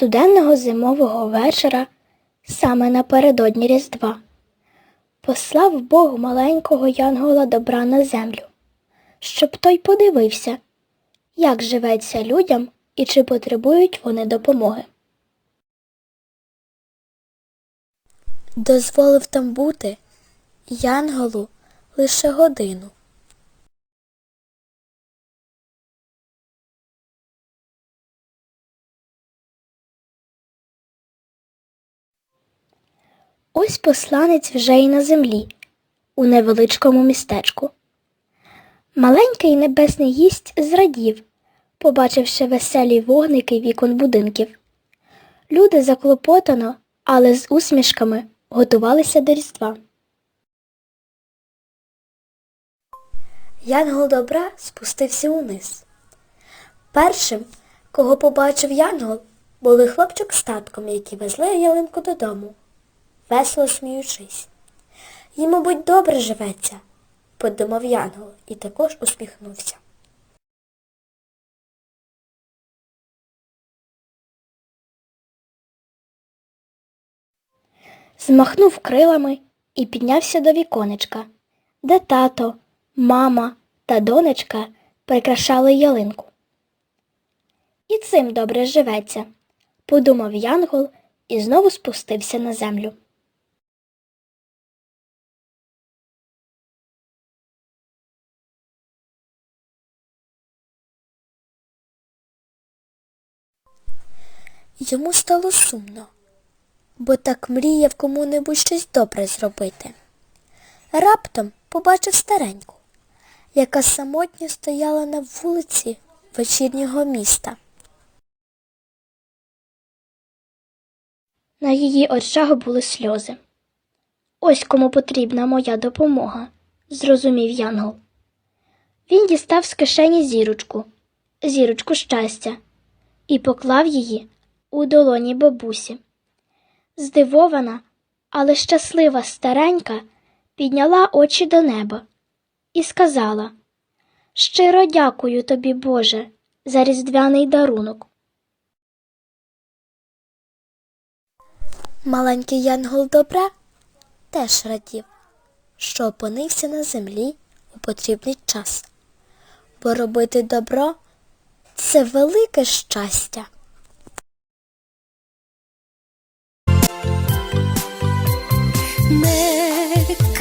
Студенного зимового вечора, саме напередодні Різдва, послав Бог маленького янгола добра на землю, щоб той подивився, як живеться людям і чи потребують вони допомоги. Дозволив там бути янголу лише годину. Ось посланець вже й на землі, у невеличкому містечку. Маленький небесний гість зрадів, побачивши веселі вогники вікон будинків. Люди заклопотано, але з усмішками готувалися до Різдва. Янгол добра спустився униз. Першим, кого побачив Янгол, були хлопчик з татком, які везли ялинку додому весело сміючись. Їй, мабуть, добре живеться, подумав Янгол і також усміхнувся. Змахнув крилами і піднявся до віконечка, де тато, мама та донечка прикрашали ялинку. І цим добре живеться, подумав Янгол і знову спустився на землю. Йому стало сумно, бо так мріяв кому-небудь щось добре зробити. Раптом побачив стареньку, яка самотньо стояла на вулиці вечірнього міста. На її очах були сльози. Ось кому потрібна моя допомога, зрозумів Янгол. Він дістав з кишені зірочку, зірочку щастя, і поклав її у долоні бабусі. Здивована, але щаслива старенька підняла очі до неба і сказала Щиро дякую тобі, Боже, за різдвяний дарунок. Маленький янгол добра теж радів, що опинився на землі у потрібний час, бо робити добро це велике щастя.